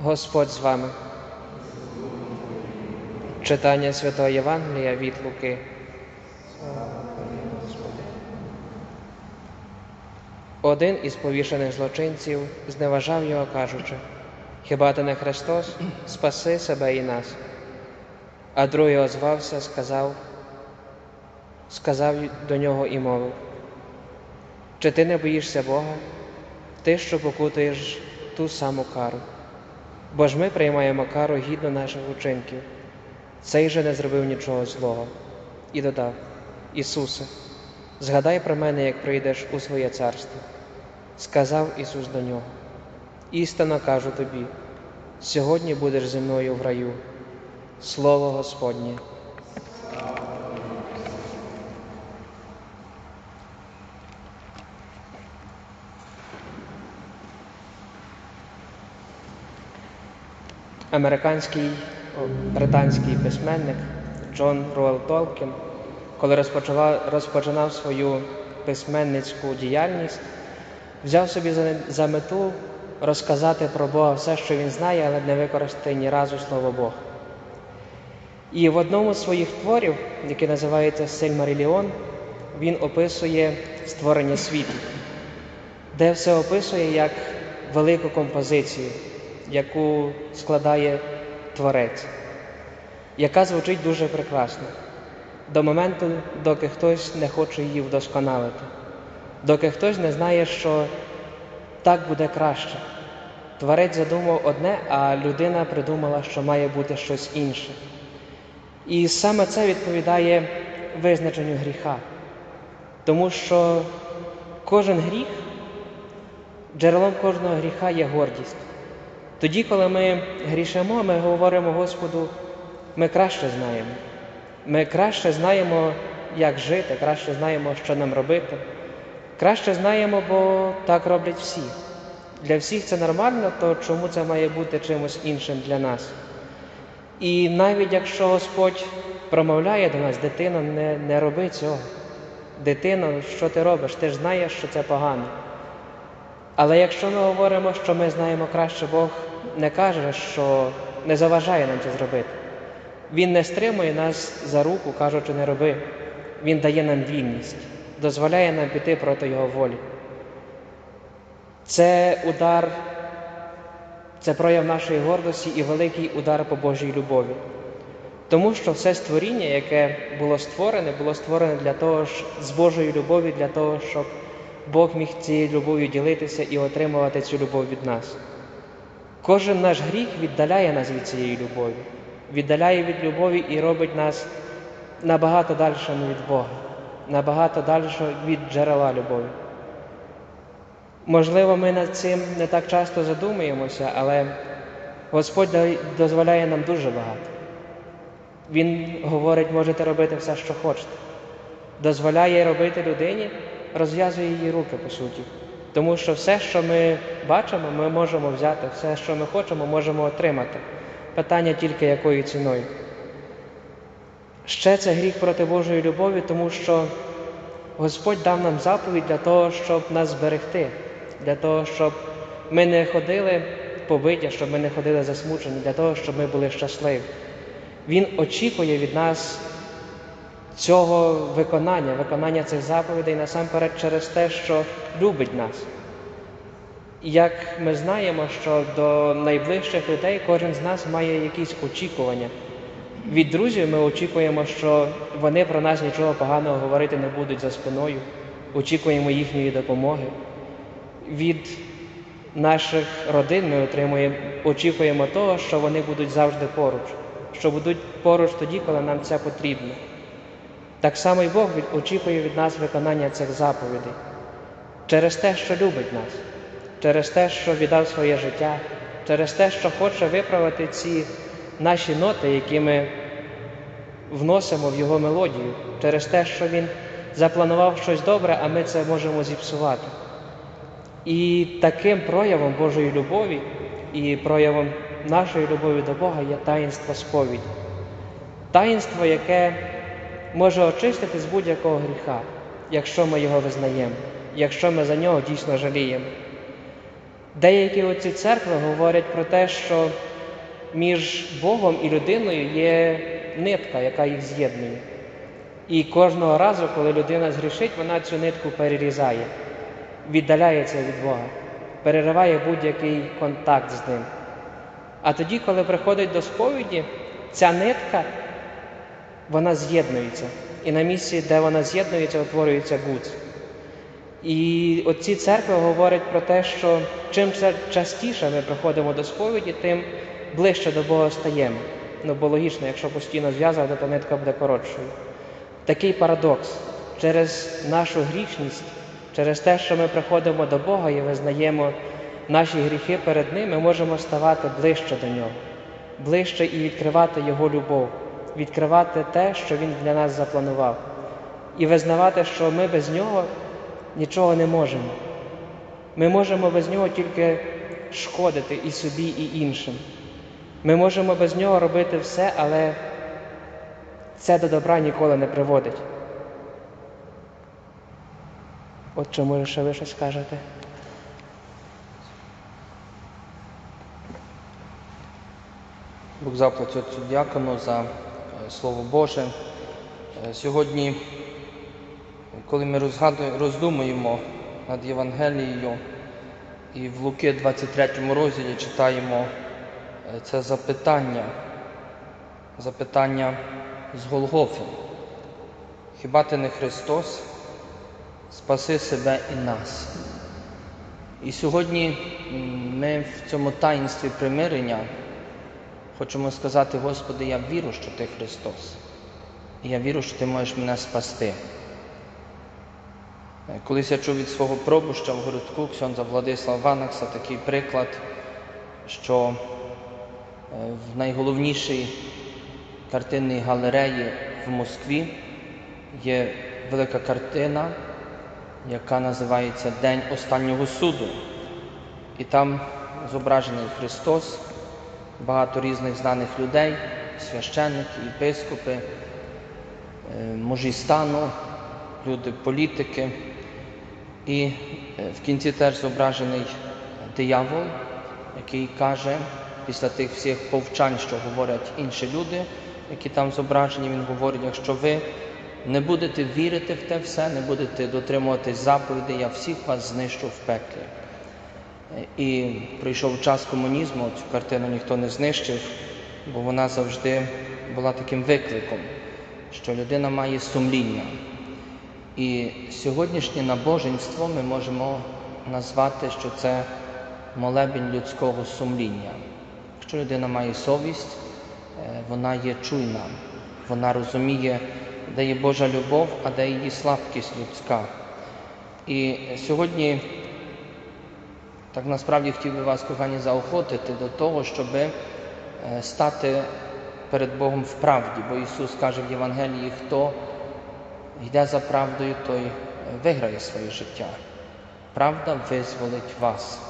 Господь з вами. Читання Святого Євангелія від Луки. Один із повішених злочинців зневажав його, кажучи, Хіба ти не Христос, спаси себе і нас. А другий озвався, сказав, сказав до нього і мовив, чи ти не боїшся Бога, ти, що покутуєш ту саму кару? Бо ж ми приймаємо кару гідно наших учинків. Цей же не зробив нічого злого. І додав: Ісусе, згадай про мене, як прийдеш у своє царство. Сказав Ісус до нього: Істинно кажу тобі, сьогодні будеш зі мною в раю. Слово Господнє. Американський британський письменник Джон Руел Толкін, коли розпочинав свою письменницьку діяльність, взяв собі за, мету розказати про Бога все, що він знає, але не використати ні разу слово Бог. І в одному з своїх творів, який називається Сильмаріліон, він описує створення світу, де все описує як велику композицію, яку складає творець, яка звучить дуже прекрасно до моменту, доки хтось не хоче її вдосконалити, доки хтось не знає, що так буде краще. Творець задумав одне, а людина придумала, що має бути щось інше. І саме це відповідає визначенню гріха, тому що кожен гріх, джерелом кожного гріха є гордість. Тоді, коли ми грішимо, ми говоримо Господу, ми краще знаємо. Ми краще знаємо, як жити, краще знаємо, що нам робити. Краще знаємо, бо так роблять всі. Для всіх це нормально, то чому це має бути чимось іншим для нас? І навіть якщо Господь промовляє до нас, дитино, не, не роби цього. Дитино, що ти робиш? Ти ж знаєш, що це погано. Але якщо ми говоримо, що ми знаємо краще, Бог не каже, що не заважає нам це зробити. Він не стримує нас за руку, кажучи, не роби. Він дає нам вільність, дозволяє нам піти проти Його волі. Це удар, це прояв нашої гордості і великий удар по Божій любові. Тому що все створіння, яке було створене, було створене для того, ж- з Божою любов'ю, для того, щоб Бог міг цією любов'ю ділитися і отримувати цю любов від нас. Кожен наш гріх віддаляє нас від цієї любові, віддаляє від любові і робить нас набагато дальшими від Бога, набагато дальше від джерела любові. Можливо, ми над цим не так часто задумуємося, але Господь дозволяє нам дуже багато. Він говорить, можете робити все, що хочете. Дозволяє робити людині, розв'язує її руки, по суті. Тому що все, що ми бачимо, ми можемо взяти, все, що ми хочемо, можемо отримати. Питання тільки якою ціною. Ще це гріх проти Божої любові, тому що Господь дав нам заповідь для того, щоб нас зберегти, для того, щоб ми не ходили побиття, щоб ми не ходили засмучені, для того, щоб ми були щасливі. Він очікує від нас цього виконання, виконання цих заповідей насамперед через те, що любить нас. Як ми знаємо, що до найближчих людей кожен з нас має якісь очікування. Від друзів ми очікуємо, що вони про нас нічого поганого говорити не будуть за спиною, очікуємо їхньої допомоги. Від наших родин ми отримуємо, очікуємо того, що вони будуть завжди поруч, що будуть поруч тоді, коли нам це потрібно. Так само і Бог очікує від нас виконання цих заповідей через те, що любить нас, через те, що віддав своє життя, через те, що хоче виправити ці наші ноти, які ми вносимо в Його мелодію, через те, що Він запланував щось добре, а ми це можемо зіпсувати. І таким проявом Божої любові і проявом нашої любові до Бога є таїнство сповіді. Таїнство, яке може очистити з будь-якого гріха, якщо ми його визнаємо, якщо ми за нього дійсно жаліємо. Деякі оці церкви говорять про те, що між Богом і людиною є нитка, яка їх з'єднує. І кожного разу, коли людина згрішить, вона цю нитку перерізає, віддаляється від Бога, перериває будь-який контакт з ним. А тоді, коли приходить до сповіді, ця нитка вона з'єднується. І на місці, де вона з'єднується, утворюється гуц. І оці церкви говорять про те, що чим частіше ми приходимо до сповіді, тим ближче до Бога стаємо. Ну, бо логічно, якщо постійно зв'язувати, то нитка буде коротшою. Такий парадокс. Через нашу грішність, через те, що ми приходимо до Бога і визнаємо наші гріхи перед Ним, ми можемо ставати ближче до Нього, ближче і відкривати Його любов, відкривати те, що Він для нас запланував, і визнавати, що ми без нього нічого не можемо. Ми можемо без нього тільки шкодити і собі, і іншим. Ми можемо без нього робити все, але це до добра ніколи не приводить. От чому ще ви щось скажете? Бог заплатить дякону за Слово Боже. Е, Сьогодні, коли ми роздумуємо над Євангелією і в Луки 23 розділі читаємо е, це запитання, запитання з Голгофи. Хіба ти не Христос? Спаси себе і нас. І сьогодні ми в цьому таїнстві примирення Хочемо сказати, Господи, я вірю, що Ти Христос. І я вірю, що Ти можеш мене спасти. Е, Колись я чув від свого пробуща в городку Ксьонза Владислава Ванакса такий приклад, що е, в найголовнішій картинній галереї в Москві є велика картина, яка називається День останнього суду. І там зображений Христос багато різних знаних людей, священники, єпископи, е, мужі стану, люди політики. І е, в кінці теж зображений диявол, який каже, після тих всіх повчань, що говорять інші люди, які там зображені, він говорить, якщо ви не будете вірити в те все, не будете дотримуватись заповідей, я всіх вас знищу в пеклі. І прийшов час комунізму, цю картину ніхто не знищив, бо вона завжди була таким викликом, що людина має сумління. І сьогоднішнє набоженство ми можемо назвати, що це молебень людського сумління. Якщо людина має совість, е, вона є чуйна, вона розуміє, де є Божа любов, а де її слабкість людська. І сьогодні так насправді хотів би вас, кохані, заохотити до того, щоб е, стати перед Богом в правді, бо Ісус каже в Євангелії, хто йде за правдою, той е, виграє своє життя. Правда визволить вас.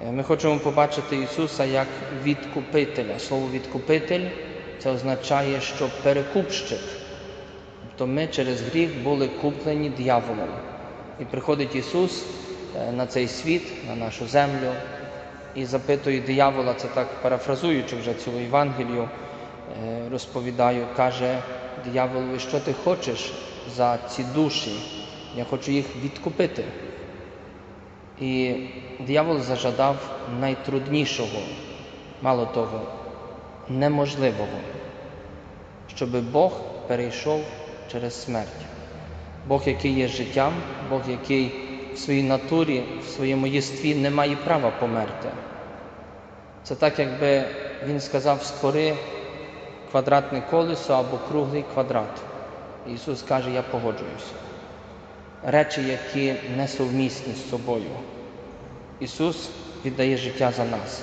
Е, Ми хочемо побачити Ісуса як відкупителя. Слово відкупитель це означає, що перекупщик. Тобто ми через гріх були куплені дьяволом. І приходить Ісус на цей світ, на нашу землю, і запитує диявола, це так парафразуючи вже цю Євангелію, е, розповідаю, каже дияволові, що ти хочеш за ці душі? Я хочу їх відкупити. І диявол зажадав найтруднішого, мало того, неможливого, щоб Бог перейшов через смерть. Бог, який є життям, Бог, який в своїй натурі, в своєму єстві не має права померти. Це так, якби він сказав, створи квадратне колесо або круглий квадрат. Ісус каже, я погоджуюся. Речі, які несовмісні з собою. Ісус віддає життя за нас.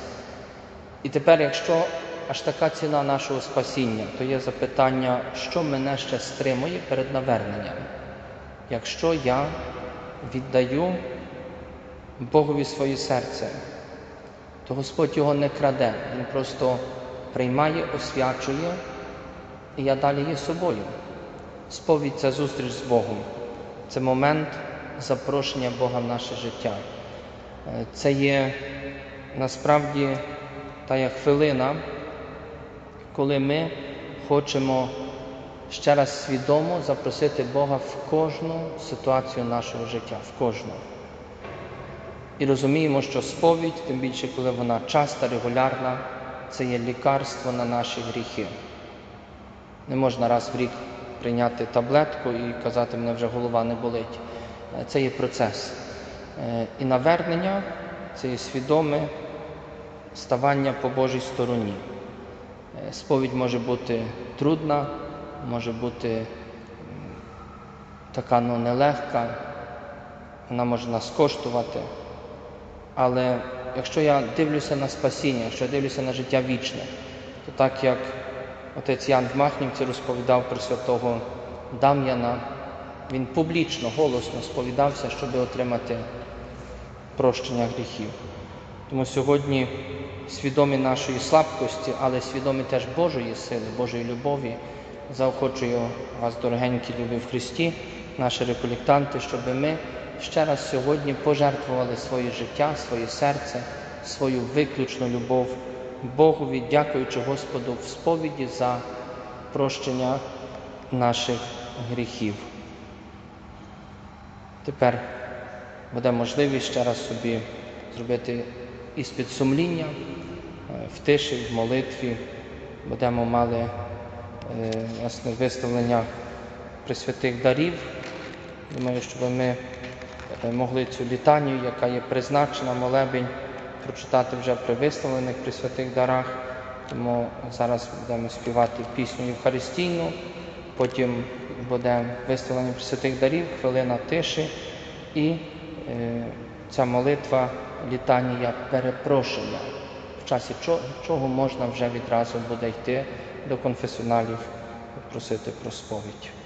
І тепер, якщо аж така ціна нашого спасіння, то є запитання, що мене ще стримує перед наверненням. Якщо я віддаю Богові своє серце, то Господь його не краде, Він просто приймає, освячує, і я далі є собою. Сповідь це зустріч з Богом. Це момент запрошення Бога в наше життя. Е, Це є насправді та хвилина, коли ми хочемо ще раз свідомо запросити Бога в кожну ситуацію нашого життя, в кожну. І розуміємо, що сповідь, тим більше, коли вона часта, регулярна, це є лікарство на наші гріхи. Не можна раз в рік прийняти таблетку і казати, мене вже голова не болить. Це є процес. Е, І навернення це є свідоме ставання по Божій стороні. Е, Сповідь може бути трудна, може бути така ну, нелегка, вона може нас коштувати. Але якщо я дивлюся на спасіння, якщо я дивлюся на життя вічне, то так як отець Ян в Махнівці розповідав про святого Дам'яна, він публічно, голосно сповідався, щоб отримати прощення гріхів. Тому сьогодні свідомі нашої слабкості, але свідомі теж Божої сили, Божої любові, заохочую вас, дорогенькі любі в Христі, наші реколектанти, щоб ми ще раз сьогодні пожертвували своє життя, своє серце, свою виключну любов Богові, дякуючи Господу в сповіді за прощення наших гріхів. Тепер буде можливість ще раз собі зробити іспит сумління е, в тиші, в молитві. Будемо мали виставлення присвятих дарів. Думаю, щоб ми е, могли цю літанію, яка є призначена, молебень, прочитати вже при виставлених присвятих дарах. Тому зараз будемо співати пісню Євхаристійну, потім буде виставлення присвятих дарів, хвилина тиші і е, ця молитва літанія перепрошення, в часі чого можна вже відразу буде йти до конфесіоналів просити про сповідь.